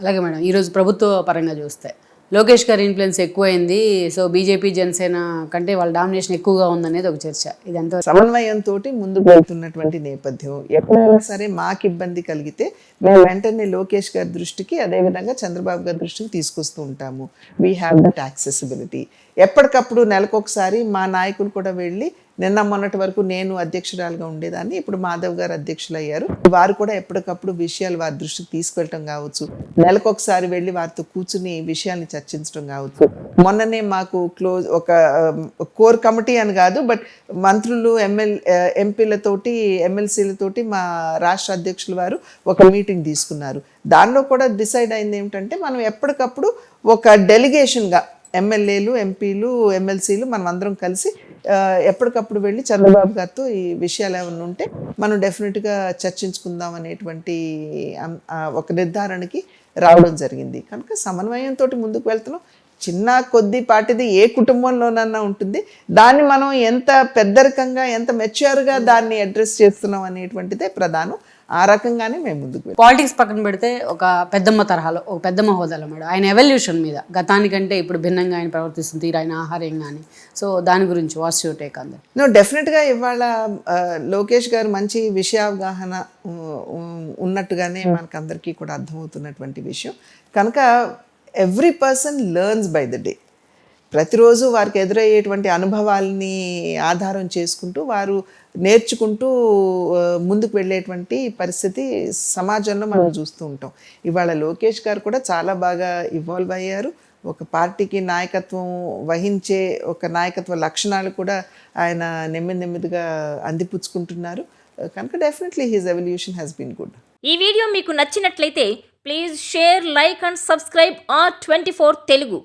అలాగే మేడం ఈరోజు ప్రభుత్వ పరంగా చూస్తే. లోకేష్ గారి ఇన్ఫ్లుయెన్స్ ఎక్కువైంది. సో బీజేపీ జనసేన కంటే వాళ్ళ డామినేషన్ ఎక్కువగా ఉందనేది ఒక చర్చ. ఇది ఎంత సమన్వయంతో ముందుకు వెళ్తున్నటువంటి నేపథ్యం. ఎప్పుడైనా సరే మాకు ఇబ్బంది కలిగితే మేము వెంటనే లోకేష్ గారి దృష్టికి అదేవిధంగా చంద్రబాబు గారి దృష్టికి తీసుకొస్తూ ఉంటాము. వీ హ్యావ్ దట్ యాక్సెసిబిలిటీ ఎప్పటికప్పుడు నెలకొకసారి మా నాయకులు కూడా వెళ్ళి నిన్న మొన్నటి వరకు నేను అధ్యక్షురాలుగా ఉండేదాన్ని. ఇప్పుడు మాధవ్ గారు అధ్యక్షులు అయ్యారు వారు కూడా ఎప్పటికప్పుడు విషయాలు వారి దృష్టికి తీసుకెళ్ళటం కావచ్చు. నెలకొకసారి వెళ్ళి వారితో కూర్చుని విషయాల్ని చర్చించడం కావచ్చు. మొన్ననే మాకు క్లోజ్ ఒక కోర్ కమిటీ అని కాదు బట్ మంత్రులు ఎమ్మెల్ ఎంపీలతోటి ఎమ్మెల్సీలతోటి మా రాష్ట్ర అధ్యక్షుల వారు ఒక మీటింగ్ తీసుకున్నారు. దానిలో కూడా డిసైడ్ అయింది ఏమిటంటే మనం ఎప్పటికప్పుడు ఒక డెలిగేషన్గా ఎమ్మెల్యేలు ఎంపీలు ఎమ్మెల్సీలు మనం అందరం కలిసి ఎప్పటికప్పుడు వెళ్ళి చంద్రబాబు గారితో ఈ విషయాలు ఏమైనా ఉంటే మనం డెఫినెట్గా చర్చించుకుందాం అనేటువంటి ఆ, ఒక నిర్ధారణకి రావడం జరిగింది. కనుక సమన్వయంతో ముందుకు వెళ్తున్నాం. చిన్న కొద్ది పాటిది ఏ కుటుంబంలోనన్నా ఉంటుంది. దాన్ని మనం ఎంత పెద్దరికంగా ఎంత మెచ్యూర్గా దాన్ని అడ్రస్ చేస్తున్నాం అనేటువంటిదే ప్రధానం. ఆ రకంగానే మేము ముందుకు పాలిటిక్స్ పక్కన పెడితే ఒక పెద్దమ్మ తరహాలో ఒక పెద్దమ్మ హోదాలో మేడం. ఆయన ఎవల్యూషన్ మీద. గతానికంటే ఇప్పుడు భిన్నంగా ఆయన ప్రవర్తిస్తుంది తీరు ఆయన ఆహార్యం కానీ సో దాని గురించి వాట్స్ యువర్ టేక్ అందరు నో డెఫినెట్గా ఇవాళ లోకేష్ గారు మంచి విషయావగాహన ఉన్నట్టుగానే మనకు అందరికీ కూడా అర్థమవుతున్నటువంటి విషయం. కనుక every person learns by the day ప్రతిరోజు వారికి ఎదురయ్యేటువంటి అనుభవాల్ని ఆధారం చేసుకుంటూ వారు నేర్చుకుంటూ ముందుకు వెళ్ళేటువంటి పరిస్థితి సమాజంలో మనం చూస్తూ ఉంటాం. ఇవాళ లోకేష్ గారు కూడా చాలా బాగా ఇవాల్వ్ అయ్యారు. ఒక పార్టీకి నాయకత్వం వహించే ఒక నాయకత్వ లక్షణాలు కూడా ఆయన నెమ్మది నెమ్మదిగా అందిపుచ్చుకుంటున్నారు. కనుక definitely his evolution has been good ఈ వీడియో మీకు నచ్చినట్లయితే please share like and subscribe R twenty Telugu